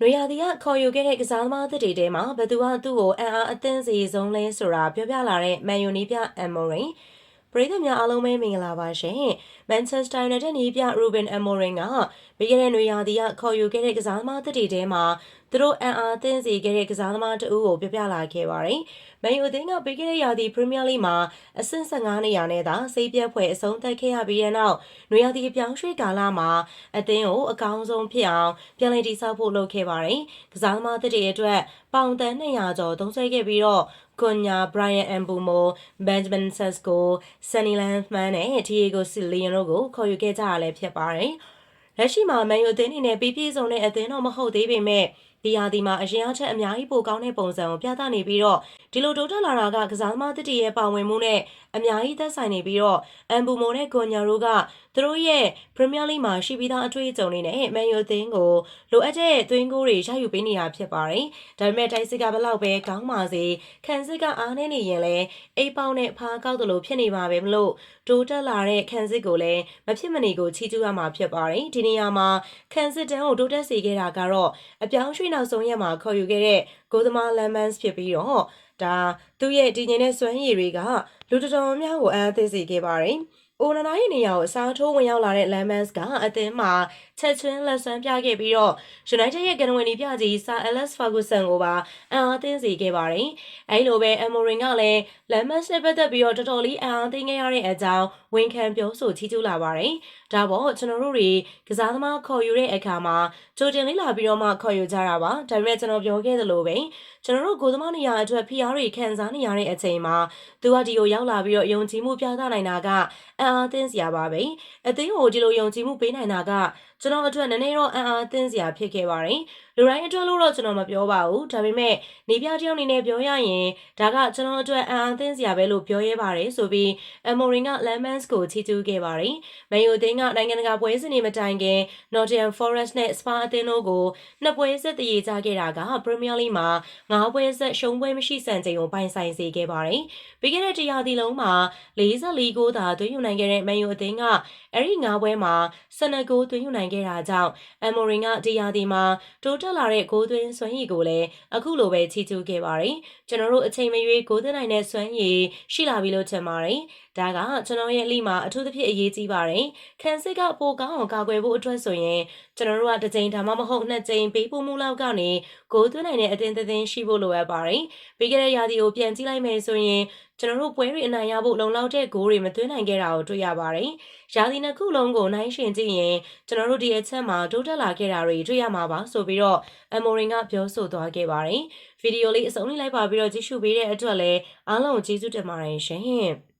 နွေရာသီကခေါ်ယူခဲ့တဲ့ကစားသမားသစ်တွေထဲမှာဘသူကသူ့ကိုအံ့အားအသင့်စေဆုံးလဲဆိုတာပြောပြလာတဲ့မန်ယူနီးပြအမ်မိုရင်ပရိသတ်များအားလုံးပဲမင်္ဂလာပါရှင်မန်ချက်စတာယူနိုက်တက်နီးပြရူဘင်အမ်မိုရင်ကပြီးခဲ့တဲ့နွေရာသီကခေါ်ယူခဲ့တဲ့ကစားသမားသစ်တွေထဲမှာ သူတို့အံ့အားသင့်စေခဲ့တဲ့ကစားသမားတဦးကိုပြောပြလာခဲ့ပါတယ်မန်ယူအသင်းကပြီးခဲ့တဲ့ရာသီပရီးမီးယားလိမှာအဆင့်15နေရာနဲ့သာစိတ်ပြတ်ဖွဲ့အဆုံးသတ်ခဲ့ရပြီးတဲ့နောက်နွေရာသီပြောင်းရွှေ့ကာလမှာအသင်းကိုအကောင်းဆုံးဖြစ်အောင်ပြန်လည်တည်ဆောက်ဖို့လုပ်ခဲ့ပါတယ်။ကစားသမားသစ်တွေအတွက်ပေါင်တန်200ကျော်သုံးစွဲခဲ့ပြီးတော့ကွန်ညာဘရိုင်ယန်အမ်ဘူမိုဘန်ဂျမန်ဆက်စကိုဆန်နီလန်မန်နဲ့တီယေဂိုစီလီယန်တို့ကိုခေါ်ယူခဲ့ကြရလဲဖြစ်ပါတယ်။လက်ရှိမှာမန်ယူအသင်းအနေနဲ့ပြည့်ပြည့်စုံတဲ့အသင်းတော့မဟုတ်သေးပေမဲ့ဒီယာဒီမှာအရင်အချက်အများကြီးပိုကောင်းတဲ့ပုံစံကိုပြသနေပြီးတော့ဒီလိုတိုးတက်လာတာကကစားသမားတစ်တီရဲ့ပါဝင်မှုနဲ့အများကြီးသက်ဆိုင်နေပြီးတော့အမ်ဘူမိုနဲ့ဂွန်ညာတို့ကသူတို့ရဲ့ပရီးမီးယားလိမှာရှိပြီးသားအတွေ့အကြုံတွေနဲ့မန်ယူအသင်းကိုလိုအပ်တဲ့သွင်းကိုတွေရယူပေးနေတာဖြစ်ပါတယ်။ဒါပေမဲ့တိုက်စစ်ကဘလောက်ပဲကောင်းပါစေခံစစ်ကအားနေနေရင်လည်းအိတ်ပေါက်နဲ့ဖားကောက်တယ်လို့ဖြစ်နေပါပဲမလို့တိုးတက်လာတဲ့ခံစစ်ကိုလည်းမဖြစ်မနေကိုချီးကျူးရမှာဖြစ်ပါတယ်။ဒီနေရာမှာခံစစ်တန်းကိုတိုးတက်စေခဲ့တာကတော့အပြောင်းရွှေ့နောက်ဆုံးရက်မှာခေါ်ယူခဲ့တဲ့ဂိုသမာလမ်မန်စ်ဖြစ်ပြီးတော့ ဒါသူ့ရဲ့တည်ငြိမ်တဲ့စွမ်းရည်တွေကလူတော်တော်များကိုအံ့အသင့်စေခဲ့ပါတယ်။အိုနာနာရဲ့နေရာကိုအစားထိုးဝင်ရောက်လာတဲ့ Lemans ကအသင်းမှာချက်ချင်းလက်ဆွမ်းပြခဲ့ပြီးတော့ United ရဲ့ကန်ဝင်ဒီပြကြီး Sir Alex Ferguson ကိုပါအံ့အားသင့်စေခဲ့ပါတယ်။အဲဒီလိုပဲ Amorin ကလည်း Lemans နဲ့ပတ်သက်ပြီးတော့တော်တော်လေးအံ့အားသင့်ခဲ့ရတဲ့အကြောင်းဝန်ခံပြောဆိုချီးကျူးလာပါတယ်။ဒါပေါ့ကျွန်တော်တို့တွေကစားသမားခေါ်ယူတဲ့အခါမှာကြိုတင်လေးလာပြီးတော့မှခေါ်ယူကြတာပါ။ဒါပေမဲ့ကျွန်တော်ပြောခဲ့သလိုပဲကျွန်တော်တို့ကိုသမားနေရာအတွက်ဖိအားတွေခံစားနေရတဲ့အချိန်မှာသူကဒီကိုရောက်လာပြီးတော့ယုံကြည်မှုပြသနိုင်တာကအံ့အားသင့်စရာပါပဲအသင်းကိုဒီလိုယုံကြည်မှုပေးနိုင်တာကကျွန်တော်အတွက်နည်းနည်းတော့အံ့အားသင့်စရာဖြစ်ခဲ့ပါတယ်လူတိုင်းအတွက်လို့တော့ကျွန်တော်မပြောပါဘူးဒါပေမဲ့နေပြတယောက်အနေနဲ့ပြောရရင်ဒါကကျွန်တော်အတွက်အံ့အားသင့်စရာပဲလို့ပြောရဲပါတယ်ဆိုပြီးအမိုရင်က Lemons ကိုချီးကျူးခဲ့ပါတယ်မန်ယူအသင်းကနိုင်ငံတကာပွဲစဉ်တွေမတိုင်ခင် Nottingham Forest နဲ့ Spa အသင်းတို့ကိုနှစ်ပွဲဆက်တည်ကြခဲ့တာက Premier League မှာငါးပွဲဆက်ရှုံးပွဲမရှိစံချိန်ကိုပိုင်ဆိုင်စေခဲ့ပါတယ်ပြီးခဲ့တဲ့တရာသီလုံးမှာ44ဂိုးသာသွင်းယူနိုင်ခဲ့တဲ့မန်ယူအသင်းကအဲ့ဒီ၅ပွဲမှာ12ဂိုးသွင်းယူနိုင်ခဲ့တာကြောင့်အမိုရင်ကတရာသီမှာတိုးတက်လာတဲ့ဂိုးသွင်းစွမ်းရည်ကိုလည်းအခုလိုပဲချီးကျူးခဲ့ပါတယ်ကျွန်တော်တို့အချိန်မရွေးဂိုးသွင်းနိုင်တဲ့စွမ်းရည်ရှိလာပြီလို့ထင်ပါတယ်ဒါကကျွန်တော်ရဲ့အလိမှာအထူးသဖြင့်အရေးကြီးပါတယ်ခံစစ်ကပိုကောင်းအောင်ကာကွယ်ဖို့အတွက်ဆိုရင်ကျွန်တော်တို့ကတစ်ကြိမ်ဒါမှမဟုတ်နှစ်ကြိမ်ပေးပို့မှုလောက်ကနေဂိုးသွင်းနိုင်တဲ့အသင်းသင်းရှိဖို့လိုအပ်ပါတယ်ပြီးခဲ့တဲ့ရာသီကိုပြန်ကြည့်လိုက်မယ်ဆိုရင်ကျွန်တော်တို့ပွဲတွေအနိုင်ရဖို့လုံလောက်တဲ့ဂိုးတွေမသွင်းနိုင်ခဲ့တာကိုတွေ့ရပါတယ်။ရာသီနှစ်ခုလုံးကိုနိုင်ရှင်ကြည့်ရင်ကျွန်တော်တို့ဒီအချက်မှာတိုးတက်လာခဲ့တာတွေတွေ့ရမှာပါဆိုပြီးတော့အမိုရင်ကပြောဆိုသွားခဲ့ပါတယ်။ဗီဒီယိုလေးအဆုံးလေးလိုက်ပါပြီးတော့ကြည့်ရှုပေးတဲ့အတွက်လည်းအားလုံးကျေးဇူးတင်ပါတယ်ရှင်။